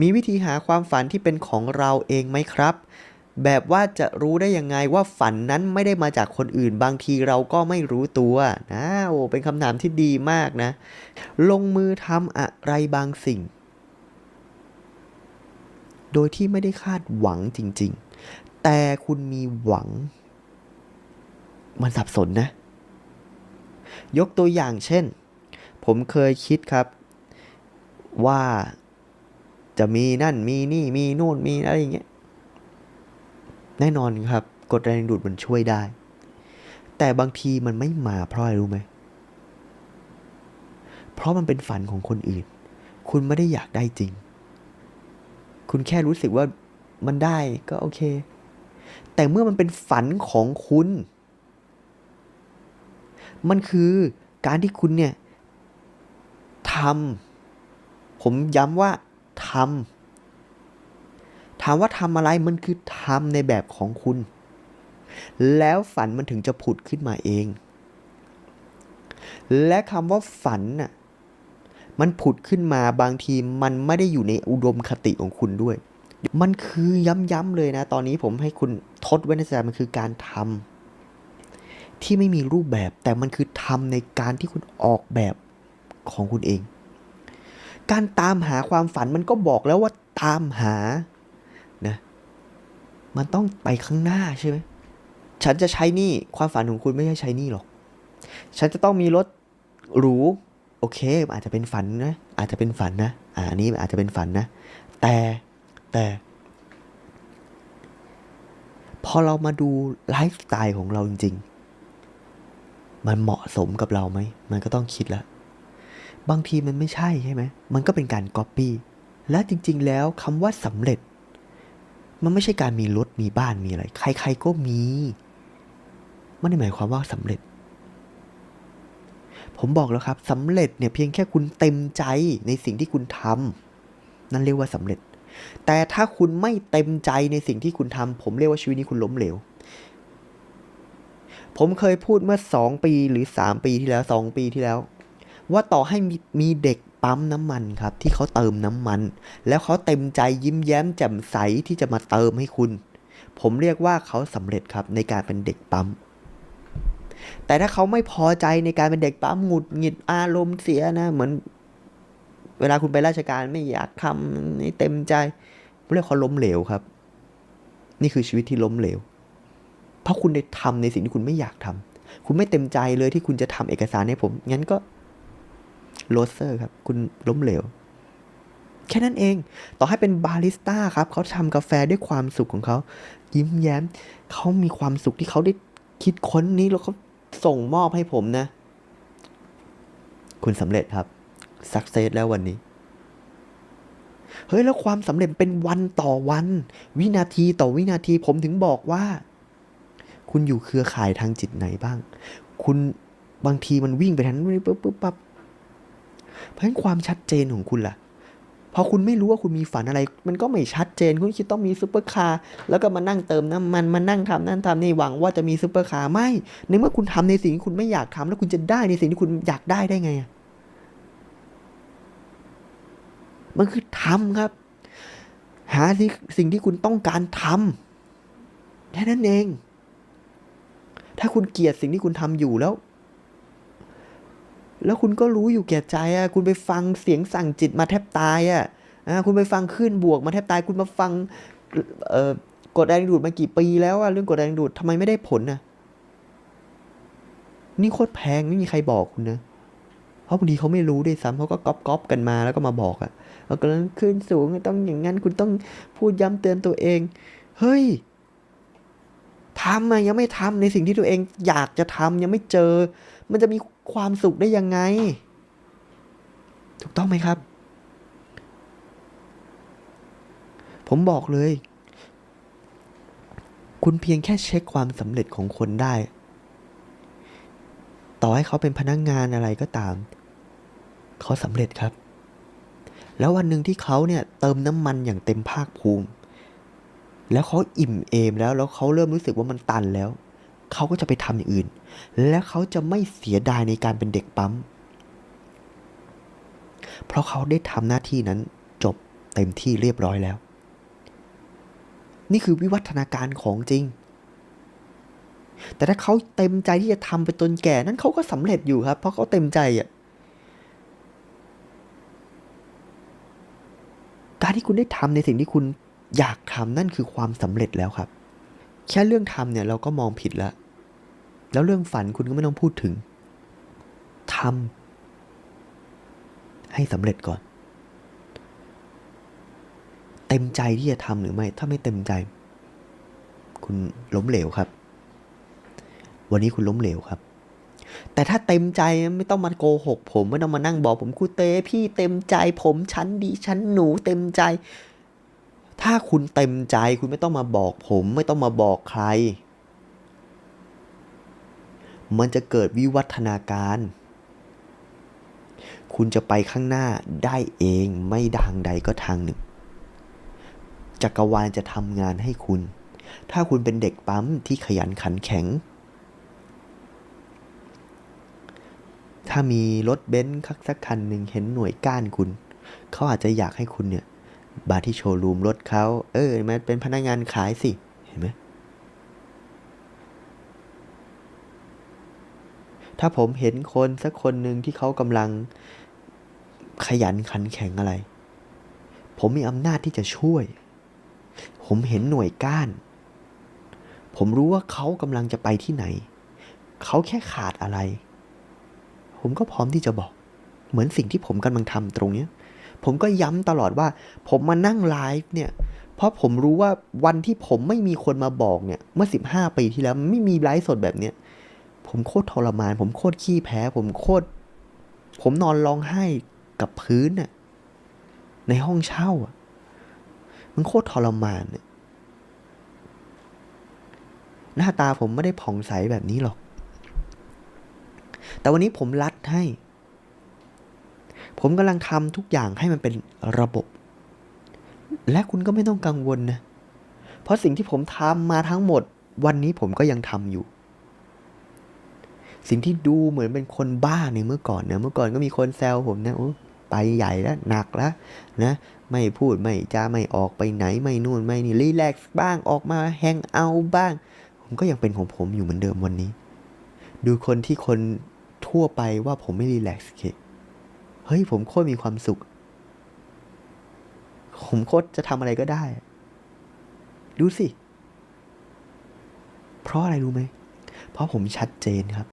มีวิธีหาความฝันที่เป็นของเราเองไหมครับ แบบว่าจะรู้ได้ยังไงว่าฝันนั้นไม่ได้มาจากคนอื่น บางทีเราก็ไม่รู้ตัวนะโอ้เป็นคำถามที่ดีมากนะ ลงมือทำอะไรบางสิ่ง โดยที่ไม่ได้คาดหวังจริง ๆ แต่คุณมีหวัง มันสับสนนะ ยกตัวอย่างเช่น ผมเคยคิดครับว่า จะมีนั่นมีนี่มีนู่นมีอะไรอย่างเงี้ยแน่นอนครับกฎแรงดูดมันช่วยได้ แต่บางทีมันไม่มาเพราะอะไรรู้ไหมเพราะมันเป็นฝันของคนอื่น คุณไม่ได้อยากได้จริง คุณแค่รู้สึกว่ามันได้ก็โอเค แต่เมื่อมันเป็นฝันของคุณ มันคือการที่คุณเนี่ยทำผมย้ำว่า ทำถามว่าทำอะไรมันคือทำในแบบของคุณ แล้วฝันมันถึงจะผุดขึ้นมาเอง และคำว่าฝันน่ะมันผุดขึ้นมาบางทีมันไม่ได้อยู่ในอุดมคติของคุณด้วย มันคือย้ำๆเลยนะ ตอนนี้ผมให้คุณทดไว้ในใจมันคือการทำที่ไม่มีรูปแบบแต่มันคือทำในการที่คุณออกแบบของคุณเอง การตามหาความฝันมันก็บอกแล้วว่าตามหานะมันต้องไปข้างหน้าใช่ไหมฉันจะใช้นี่ความฝันของคุณไม่ใช่ใช้นี่หรอก ฉันจะต้องมีรถหรูโอเค อาจจะเป็นฝันนะ อาจจะเป็นฝันนะอ่าอันนี้อาจจะเป็นฝันนะ แต่แต่ พอเรามาดูไลฟ์สไตล์ของเราจริง ๆ มันเหมาะสมกับเราไหม มันก็ต้องคิดแล้ว บางทีมันไม่ใช่ใช่ไหมมันก็เป็นการก๊อปปี้และจริง ๆ แล้วคำว่าสำเร็จ มันไม่ใช่การมีรถมีบ้านมีอะไร ใคร ๆก็มีไม่ได้หมายความว่าสำเร็จ ผมบอกแล้วครับสำเร็จเนี่ยเพียงแค่คุณเต็มใจในสิ่งที่คุณทำนั่นเรียกว่าสำเร็จ แต่ถ้าคุณไม่เต็มใจในสิ่งที่คุณทำผมเรียกว่าชีวิตนี้คุณล้มเหลวผมเคยพูดเมื่อ 2 ปีหรือ 3 ปีที่แล้ว 2 ปีที่แล้ว ว่าต่อให้มีมีเด็กปั๊มน้ำมันครับ ที่เขาเติมน้ำมัน แล้วเขาเต็มใจยิ้มแย้มแจ่มใสที่จะมาเติมให้คุณ ผมเรียกว่าเขาสำเร็จครับในการเป็นเด็กปั๊ม แต่ถ้าเขาไม่พอใจในการเป็นเด็กปั๊มหงุดหงิดอารมณ์เสียนะ เหมือน เวลาคุณไปราชการไม่อยากทำไม่เต็มใจเรียกเขาล้มเหลวครับ นี่คือชีวิตที่ล้มเหลว เพราะคุณได้ทำในสิ่งที่คุณไม่อยากทำคุณไม่เต็มใจเลยที่คุณจะทำเอกสารให้ผมงั้นก็ โรเซอร์ครับ คุณล้มเหลว แค่นั้นเอง ต่อให้เป็นบาริสต้าครับ เขาทำกาแฟด้วยความสุขของเขา ยิ้มแย้ม เขามีความสุขที่เขาได้คิดค้นนี้แล้วเขาส่งมอบให้ผมนะ คุณสำเร็จครับสักเซสแล้ววันนี้เฮ้ยแล้วความสำเร็จเป็นวันต่อวัน วินาทีต่อวินาทีผมถึงบอกว่า คุณอยู่เครือข่ายทางจิตไหนบ้าง คุณบางทีมันวิ่งไปทางนู้นปุ๊บปุ๊บปั๊บ เพราะฉะนั้นความชัดเจนของคุณล่ะพอคุณไม่รู้ว่าคุณมีฝันอะไร มันก็ไม่ชัดเจน คุณคิดต้องมีซุปเปอร์คาร์แล้วก็มานั่งเติมน้ำมันมานั่งทำนั่นทำนี่หวังว่าจะมีซุปเปอร์คาร์ไม่ในเมื่อคุณทำในสิ่งที่คุณไม่อยากทำแล้วคุณจะได้ในสิ่งที่คุณอยากได้ได้ไงมันคือทำครับ หาสิ่งสิ่งที่คุณต้องการทำแค่นั้นเอง ถ้าคุณเกลียดสิ่งที่คุณทำอยู่แล้ว แล้วคุณก็รู้อยู่แก่ใจอะคุณไปฟังเสียงสั่งจิตมาแทบตายอะคุณไปฟังคลื่นบวกมาแทบตายคุณมาฟังกดแรงดูดมากี่ปีแล้วอะเรื่องกดแรงดูดทำไมไม่ได้ผลน่ะนี่โคตรแพงไม่มีใครบอกคุณนะเพราะบางทีเขาไม่รู้ด้วยซ้ำเขาก็ก๊อปก๊อปกันมาแล้วก็มาบอกอะว่ากำลังขึ้นสูงต้องอย่างนั้นคุณต้องพูดย้ำเตือนตัวเอง เฮ้ยทำอะยังไม่ทำในสิ่งที่ตัวเองอยากจะทำยังไม่เจอ มันจะมี ความสุขได้ยังไง ถูกต้องไหมครับ ผมบอกเลย คุณเพียงแค่เช็คความสำเร็จของคนได้ ต่อให้เขาเป็นพนักงงานอะไรก็ตาม เขาสำเร็จครับ แล้ววันหนึ่งที่เขาเนี่ยเติมน้ำมันอย่างเต็มภาคภูมิ แล้วเขาอิ่มเอมแล้วแล้วเขาเริ่มรู้สึกว่ามันตันแล้ว เขาก็จะไปทำอย่างอื่น และเขาจะไม่เสียดายในการเป็นเด็กปั๊ม เพราะเขาได้ทำหน้าที่นั้นจบเต็มที่เรียบร้อยแล้ว นี่คือวิวัฒนาการของจริง แต่ถ้าเขาเต็มใจที่จะทำไปจนแก่นั้นเขาก็สำเร็จอยู่ครับ เพราะเขาเต็มใจอะการที่คุณได้ทำในสิ่งที่คุณอยากทำนั่นคือความสำเร็จแล้วครับ แค่เรื่องทำเนี่ยเราก็มองผิดแล้ว แล้วเรื่องฝันคุณก็ไม่ต้องพูดถึงทำให้สำเร็จก่อน เต็มใจที่จะทำหรือไม่ ถ้าไม่เต็มใจ คุณล้มเหลวครับ วันนี้คุณล้มเหลวครับ แต่ถ้าเต็มใจไม่ต้องมาโกหก ผมไม่ต้องมานั่งบอกผมครูเต้พี่เต็มใจ ผมฉันดีฉันหนูเต็มใจ ถ้าคุณเต็มใจคุณไม่ต้องมาบอกผม ไม่ต้องมาบอกใคร มันจะเกิดวิวัฒนาการ คุณจะไปข้างหน้าได้เองไม่ทางใดก็ทางหนึ่ง จักรวาลจะทำงานให้คุณ ถ้าคุณเป็นเด็กปั๊มที่ขยันขันแข็ง ถ้ามีรถเบนซ์สักคันหนึ่งเห็นหน่วยก้านคุณ เขาอาจจะอยากให้คุณเนี่ย บาร์ที่โชว์รูมรถเขาเออมันเป็นพนักงานขายสิเห็นไหมถ้าผมเห็นคนสักคนหนึ่งที่เขากำลังขยันขันแข็งอะไร ผมมีอำนาจที่จะช่วย ผมเห็นหน่วยก้าน ผมรู้ว่าเขากำลังจะไปที่ไหน เขาแค่ขาดอะไร ผมก็พร้อมที่จะบอก เหมือนสิ่งที่ผมกำลังทำตรงเนี้ย ผมก็ย้ำตลอดว่า ผมมานั่งไลฟ์เนี่ย เพราะผมรู้ว่าวันที่ผมไม่มีคนมาบอกเนี่ย เมื่อ 15 ปีที่แล้วไม่มีไลฟ์สดแบบเนี้ย ผมโคตรทรมาน ผมโคตรขี้แพ้ ผมโคตร ผมนอนร้องไห้กับพื้นน่ะ ในห้องเช่าอะ มันโคตรทรมานน่ะหน้าตาผมไม่ได้ผ่องใสแบบนี้หรอก แต่วันนี้ผมรัดให้ ผมกำลังทำทุกอย่างให้มันเป็นระบบ และคุณก็ไม่ต้องกังวลนะ เพราะสิ่งที่ผมทำมาทั้งหมด วันนี้ผมก็ยังทำอยู่ สิ่งที่ดูเหมือนเป็นคนบ้าในเมื่อก่อนเนะเมื่อก่อนก็มีคนแซวผมนะโอ้ไปใหญ่แล้วหนักแล้วนะไม่พูดไม่จาไม่ออกไปไหนไม่นู่นไม่นี่รีแลกซ์บ้างออกมาแฮงเอาบ้าง ผมก็ยังเป็นของผมอยู่เหมือนเดิมวันนี้ ดูคนที่คนทั่วไปว่าผมไม่รีแลกซ์เค เฮ้ยผมโคตรมีความสุข ผมโคตรจะทำอะไรก็ได้ ดูสิ เพราะอะไรรู้ไหม เพราะผมชัดเจนครับ